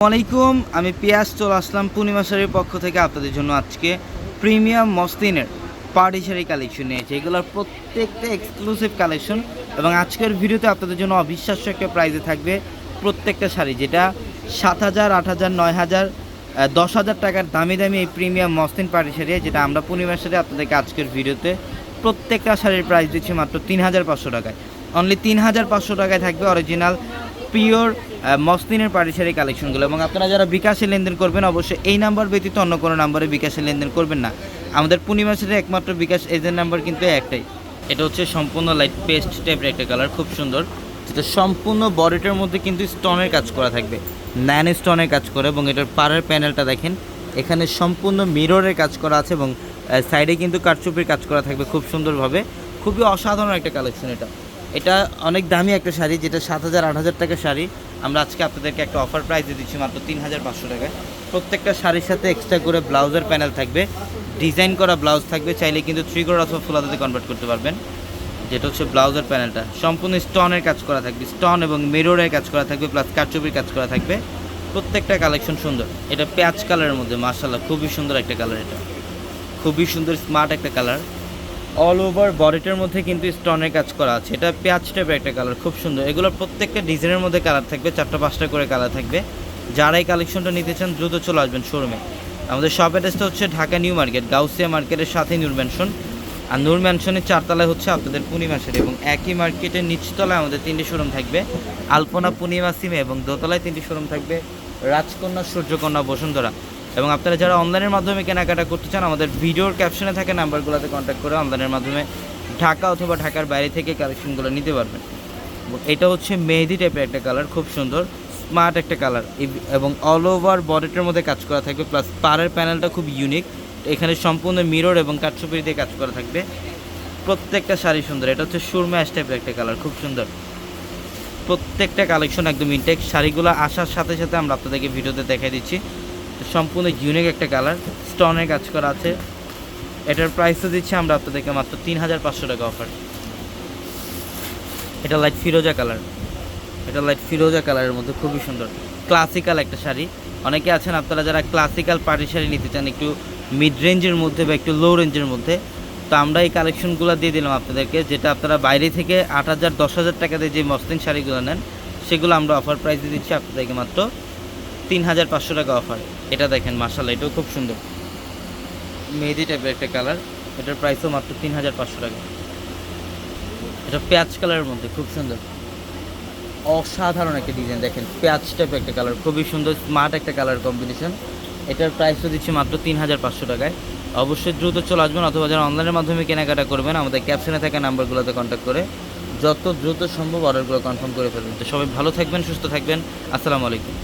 আসসালামাইকুম আমি পিয়াস চলে আসলাম পূর্ণিমা শাড়ির পক্ষ থেকে আপনাদের জন্য আজকে প্রিমিয়াম মসলিনের পার্টি শাড়ি কালেকশন নিয়েছে। এগুলোর প্রত্যেকটা এক্সক্লুসিভ কালেকশন এবং আজকের ভিডিওতে আপনাদের জন্য অবিশ্বাস্য একটা প্রাইজে থাকবে প্রত্যেকটা শাড়ি, যেটা সাত হাজার, আট হাজার, নয় হাজার দশ হাজার টাকার দামি দামি এই প্রিমিয়াম মসলিন পার্টি শাড়ি যেটা আমরা পূর্ণিমা শাড়ি আপনাদেরকে আজকের ভিডিওতে প্রত্যেকটা শাড়ির প্রাইস দিচ্ছি মাত্র তিন হাজার পাঁচশো টাকায়। অনলি তিন হাজার পাঁচশো টাকায় থাকবে অরিজিনাল পিওর মসলিনের পাটি কালেকশনগুলো। এবং আপনারা যারা বিকাশে লেনদেন করবেন, অবশ্যই এই নাম্বার ব্যতীত অন্য কোনো নাম্বারে বিকাশে লেনদেন করবেন না। আমাদের পূর্ণিমা শাড়ির একমাত্র বিকাশ এজেন্ট নাম্বার কিন্তু একটাই। এটা হচ্ছে সম্পূর্ণ লাইট পেস্ট টাইপের একটা কালার খুব সুন্দর। যেটা সম্পূর্ণ বডিটার মধ্যে কিন্তু স্টোনের কাজ করা থাকবে। ন্যান স্টোনের কাজ করে এবং এটার পাড়ের প্যানেলটা দেখেন, এখানে সম্পূর্ণ মিররের কাজ করা আছে এবং সাইডে কিন্তু কারচুপির কাজ করা থাকবে খুব সুন্দরভাবে। খুবই অসাধারণ একটা কালেকশন এটা। এটা অনেক দামি একটা শাড়ি, যেটা সাত হাজার, আট হাজার টাকার শাড়ি। আমরা আজকে আপনাদেরকে একটা অফার প্রাইসে দিচ্ছি মাত্র তিন হাজার পাঁচশো টাকায় প্রত্যেকটা শাড়ির সাথে এক্সট্রা করে ব্লাউজের প্যানেল থাকবে। ডিজাইন করা ব্লাউজ থাকবে, চাইলে কিন্তু থ্রি কোর অথবা ফুলাতে কনভার্ট করতে পারবেন। যেটা হচ্ছে ব্লাউজের প্যানেলটা সম্পূর্ণ স্টোনের কাজ করা থাকবে। স্টোন এবং মিররের কাজ করা থাকবে প্লাস কারচুপির কাজ করা থাকবে। প্রত্যেকটা কালেকশন সুন্দর। এটা পেঁয়াজ কালারের মধ্যে মার্শাল্লাহ খুবই সুন্দর একটা কালার এটা। খুবই সুন্দর স্মার্ট একটা কালার অল ওভার বডিটার মধ্যে কিন্তু স্টোনের কাজ করা আছে। এটা পেঁয়াজ টাইপের একটা কালার খুব সুন্দর। এগুলোর প্রত্যেকটা ডিজাইনের মধ্যে কালার থাকবে, চারটা পাঁচটা করে কালার থাকবে। যারা এই কালেকশনটা নিতে চান, দ্রুত চলে আসবেন শোরুমে আমাদের শপ অ্যাড্রেসটা হচ্ছে ঢাকা নিউ মার্কেট, গাউসিয়া মার্কেটের সাথে নূর ম্যানশন আর নূর ম্যানশনের চারতলায় হচ্ছে আপনাদের পূর্ণিমা শাড়ি এবং একই মার্কেটের নিচতলায় আমাদের তিনটি শোরুম থাকবে। আলপনা পূর্ণিমা সিমে এবং দোতলায় তিনটি শোরুম থাকবে। রাজকন্যা, সূর্যকন্যা, বসুন্ধরা। এবং আপনারা যারা অনলাইনের মাধ্যমে কেনাকাটা করতে চান, আমাদের ভিডিওর ক্যাপশনে থাকা নাম্বারগুলোতে কন্ট্যাক্ট করে অনলাইনের মাধ্যমে ঢাকা অথবা ঢাকার বাইরে থেকে কালেকশনগুলো নিতে পারবেন। এটা হচ্ছে মেহেদি টাইপের একটা কালার খুব সুন্দর স্মার্ট একটা কালার এবং অল ওভার বডিটার মধ্যে কাজ করা থাকবে প্লাস পাড়ের প্যানেলটা খুব ইউনিক এখানে সম্পূর্ণ মিরর এবং কাঠচুপড়ি দিয়ে কাজ করা থাকবে। প্রত্যেকটা শাড়ি সুন্দর, এটা হচ্ছে সুরমা অ্যাশ টাইপের একটা কালার খুব সুন্দর। প্রত্যেকটা কালেকশন একদম ইনটেক শাড়িগুলো আসার সাথে সাথে আমরা আপনাদেরকে ভিডিওতে দেখাই দিচ্ছি। সম্পূর্ণ ইউনিক একটা কালার স্টোনের কাজ করা আছে। এটার প্রাইসও দিচ্ছি আমরা আপনাদেরকে মাত্র তিন হাজার পাঁচশো টাকা অফার এটা লাইট ফিরোজা কালার এটা লাইট ফিরোজা কালারের মধ্যে খুবই সুন্দর। ক্লাসিক্যাল একটা শাড়ি। অনেকে আছেন, আপনারা যারা ক্লাসিক্যাল পার্টি শাড়ি নিতে চান, একটু মিড রেঞ্জের মধ্যে বা একটু লো রেঞ্জের মধ্যে, তো আমরা এই কালেকশনগুলো দিয়ে দিলাম আপনাদেরকে, যেটা আপনারা বাইরে থেকে আট হাজার, দশ হাজার টাকা দিয়ে যে মসলিন শাড়িগুলো নেন, সেগুলো আমরা অফার প্রাইসে দিচ্ছি আপনাদেরকে মাত্র তিন হাজার পাঁচশো টাকা অফার এটা দেখেন মার্শাল্লাহ এটাও খুব সুন্দর। মেহেদি টাইপের একটা কালার এটার প্রাইসও মাত্র তিন হাজার পাঁচশো টাকা। এটা পেঁয়াজ কালারের মধ্যে, খুব সুন্দর। অসাধারণ একটা ডিজাইন দেখেন, পেঁয়াজ টাইপের একটা কালার খুবই সুন্দর স্মার্ট একটা কালার কম্বিনেশন এটার প্রাইসও দিচ্ছি মাত্র তিন হাজার পাঁচশো টাকায়। অবশ্যই দ্রুত চলে আসবেন অথবা যারা অনলাইনের মাধ্যমে কেনাকাটা করবেন, আমাদের ক্যাপশনে থাকা নাম্বারগুলোতে কন্ট্যাক্ট করে যত দ্রুত সম্ভব অর্ডারগুলো কনফার্ম করে ফেলবেন। তো সবাই ভালো থাকবেন, সুস্থ থাকবেন। আসসালামু আলাইকুম।